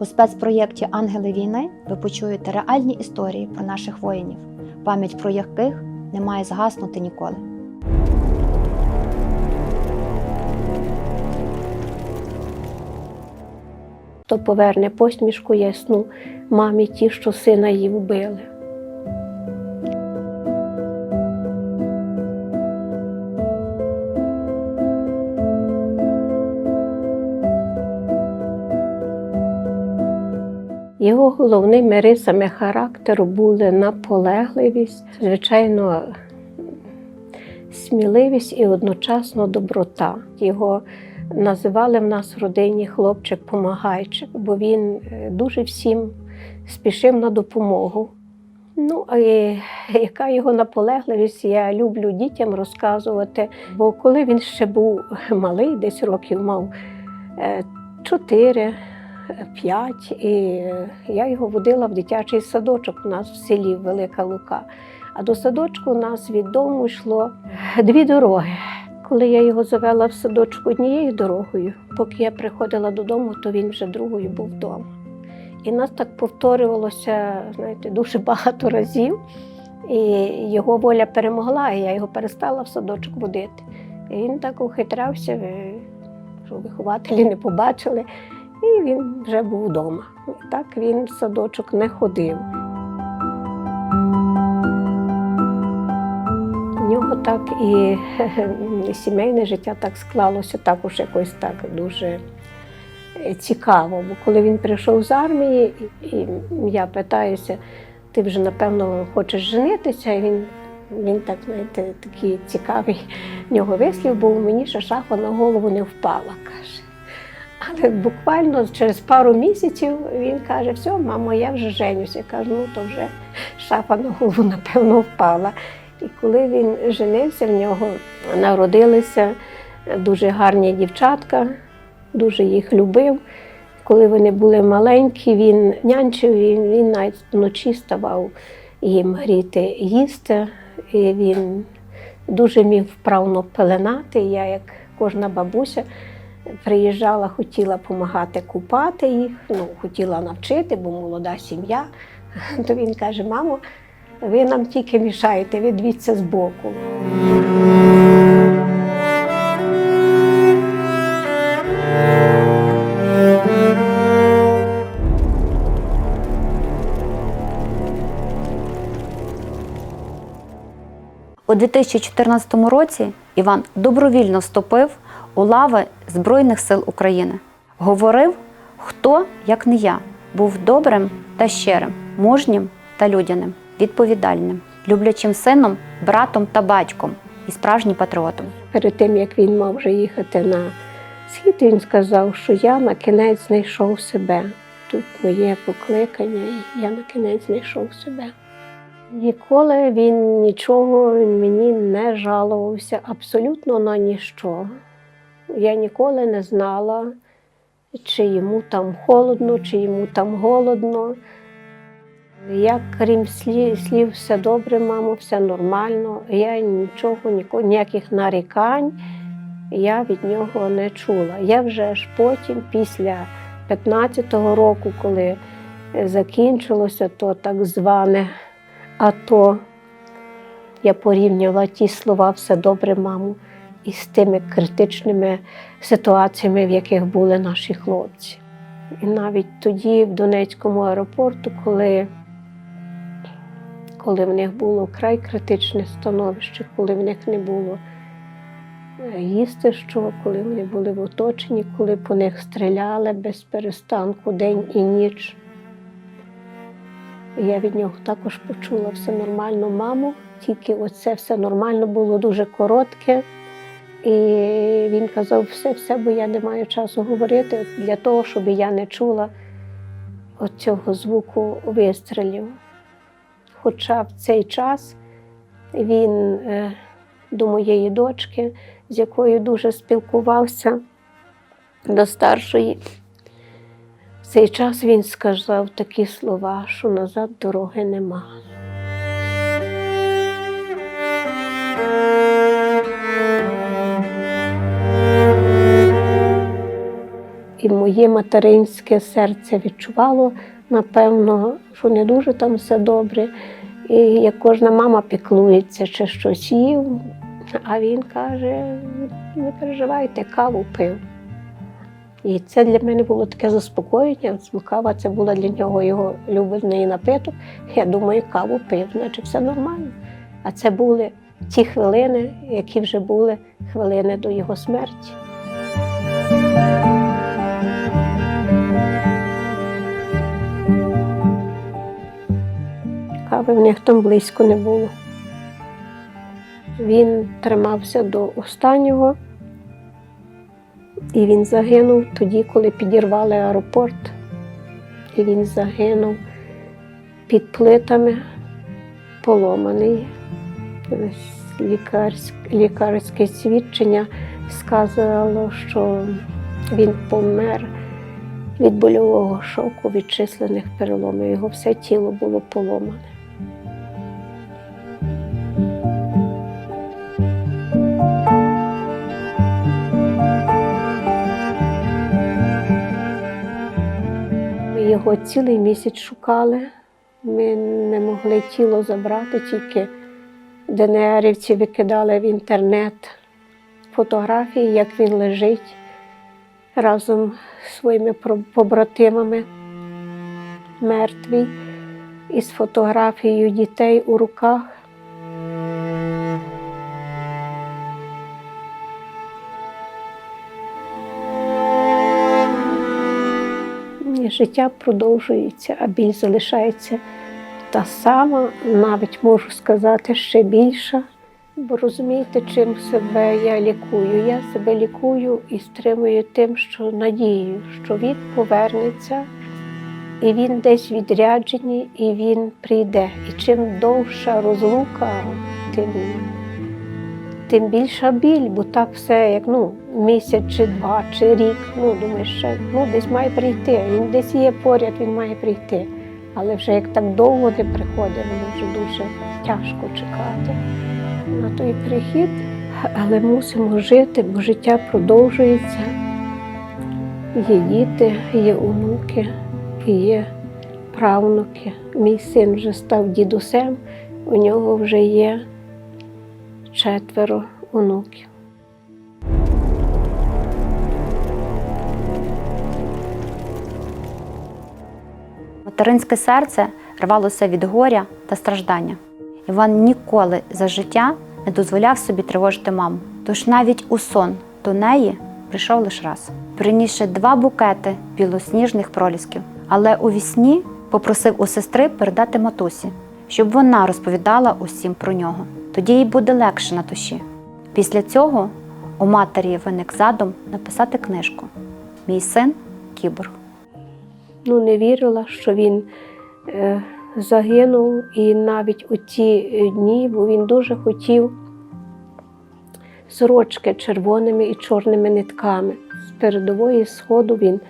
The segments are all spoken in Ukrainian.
У спецпроєкті Ангели війни ви почуєте реальні історії про наших воїнів, пам'ять про яких не має згаснути ніколи. То поверне посмішку ясну мамі ті, що сина її вбили. Його головними рисами характеру були наполегливість, звичайно, сміливість і одночасно доброта. Його називали в нас в родині хлопчик-помагайчик, бо він е, дуже всім спішив на допомогу. Ну, а і яка його наполегливість, я люблю дітям розказувати. Бо коли він ще був малий, десь років мав е, чотири, п'ять, і я його водила в дитячий садочок у нас в селі Велика Лука. А до садочку у нас від дому йшло дві дороги. Коли я його завела в садочку однією дорогою, поки я приходила додому, то він вже другою був вдома. І нас так повторювалося, знаєте, дуже багато разів. І його воля перемогла, і я його перестала в садочок водити. І він так ухитрався, е, що вихователі не побачили, і він вже був вдома. Так він в садочок не ходив. У нього так і сімейне життя так склалося також якось так дуже е, цікаво. Бо коли він прийшов з армії, і я питаюся, ти вже напевно хочеш женитися, і він, він так, знаєте, такий цікавий в нього вислів, був мені ще шафа на голову не впала, каже. Але буквально через пару місяців він каже: все, мамо, я вже женюся. Я кажу, ну то вже шафа на голову, напевно, впала. І коли він женився, в нього народилися дуже гарні дівчатка, дуже їх любив. Коли вони були маленькі, він нянчив, він, він навіть вночі ставав їм гріти їсти. І він дуже міг вправно пеленати. Я, як кожна бабуся, приїжджала, хотіла допомагати купати їх, ну, хотіла навчити, бо молода сім'я. То він каже: мамо, ви нам тільки мішаєте, ви дивіться збоку. У 2014 році Іван добровільно вступив у лави Збройних сил України. Говорив, хто, як не я, був добрим та щирим, мужнім та людяним, відповідальним, люблячим сином, братом та батьком і справжнім патріотом. Перед тим, як він мав вже їхати на схід, він сказав, що я на кінець знайшов себе. Тут моє покликання, і я на кінець знайшов себе. Ніколи він нічого він мені не жалувався, абсолютно на ніщо. Я ніколи не знала, чи йому там холодно, чи йому там голодно. Я, крім слів, слів, все добре, мамо, все нормально. Я нічого, ніяких нарікань я від нього не чула. Я вже ж потім, після 15-го року, коли закінчилося то так зване АТО, я порівнювала ті слова все добре, мамо, із тими критичними ситуаціями, в яких були наші хлопці. І навіть тоді, в Донецькому аеропорту, коли коли в них було вкрай критичне становище, коли в них не було е, їсти що, коли вони були в оточенні, коли по них стріляли без перестанку день і ніч. Я від нього також почула все нормально, мамо, тільки оце все нормально було дуже коротке. І він казав, все, все, бо я не маю часу говорити для того, щоб я не чула оцього звуку вистрілів. хоча в цей час він е, до моєї дочки, з якою дуже спілкувався, до старшої. В цей час він сказав такі слова, що назад дороги нема. І моє материнське серце відчувало, напевно, що не дуже там все добре. І як кожна мама піклується чи щось їв, а він каже: не переживайте, каву пив. І це для мене було таке заспокоєння. Кава це була для нього його улюблений напиток. Я думаю, каву пив, значить все нормально. А це були ті хвилини, які вже були хвилини до його смерті. Кави в них там близько не було. Він тримався до останнього, і він загинув тоді, коли підірвали аеропорт. І він загинув під плитами, поломаний. Лікарське, лікарське свідчення сказало, що він помер від больового шоку, від численних переломів. Його все тіло було поломане. Його цілий місяць шукали. Ми не могли тіло забрати, тільки ДНРівці викидали в інтернет фотографії, як він лежить разом з своїми побратимами мертвий, із фотографією дітей у руках. Життя продовжується, а біль залишається та сама, навіть можу сказати, ще більша. Бо розумієте, чим себе я лікую? Я себе лікую і стримую тим, що надією, що він повернеться, і він десь відряджений, і він прийде. І чим довша розлука, тим, тим більша біль, бо так все, як ну, місяць чи два, чи рік. Ну, думаєш, ще ну, десь має прийти. Він десь є поряд, він має прийти. Але вже як так довго не приходить, воно вже дуже тяжко чекати на той прихід, але мусимо жити, бо життя продовжується. Є діти, є онуки, є правнуки. Мій син вже став дідусем, у нього вже є четверо онуків. Материнське серце рвалося від горя та страждання. Іван ніколи за життя не дозволяв собі тривожити маму. Тож навіть у сон до неї прийшов лише раз, принісши два букети білосніжних пролісків. Але у вісні попросив у сестри передати матусі, щоб вона розповідала усім про нього. Тоді їй буде легше на душі. Після цього у матері виник задум написати книжку Мій син кіборг. ну, не вірила, що він е, загинув. І навіть у ті е, дні, бо він дуже хотів сорочки червоними і чорними нитками. З передової сходу він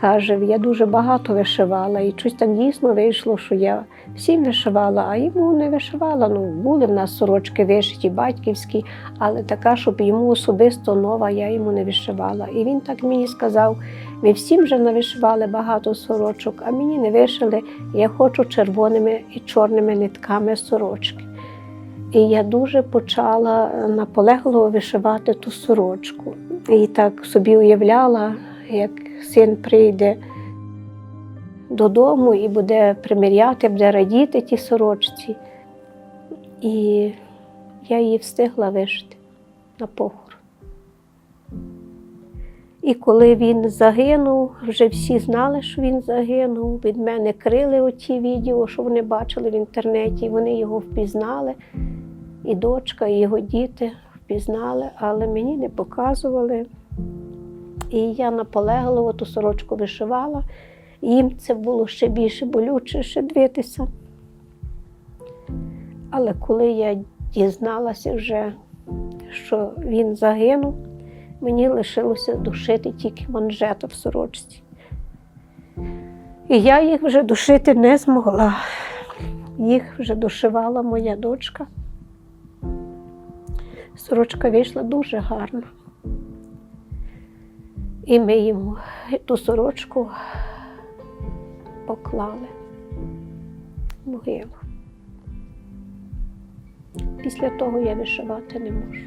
каже: я дуже багато вишивала, і щось так дійсно вийшло, що я всім вишивала, а йому не вишивала. Ну, були в нас сорочки вишиті, батьківські, але така, щоб йому особисто нова, я йому не вишивала. І він так мені сказав: ми всім вже навишивали багато сорочок, а мені не вишили. Я хочу червоними і чорними нитками сорочки. І я дуже почала наполегливо вишивати ту сорочку. І так собі уявляла, як син прийде додому і буде приміряти, буде радіти тій сорочці. І я її встигла вишити на похорон. І коли він загинув, вже всі знали, що він загинув. Від мене крили оті відео, що вони бачили в інтернеті. Вони його впізнали. І дочка, і його діти впізнали, але мені не показували. І я наполегливо ту сорочку вишивала. Їм це було ще більше болюче, дивитися. Але коли я дізналася вже, що він загинув, мені лишилося душити тільки манжета в сорочці. І я їх вже душити не змогла. Їх вже дошивала моя дочка. Сорочка вийшла дуже гарна. І ми йому ту сорочку поклали в могилу. Після того я вишивати не можу.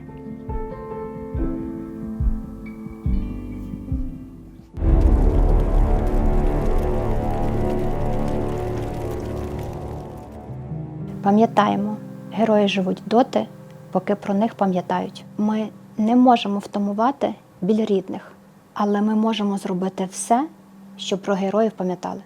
Пам'ятаємо, герої живуть доти, поки про них пам'ятають. Ми не можемо втамувати біль рідних, але ми можемо зробити все, щоб про героїв пам'ятали.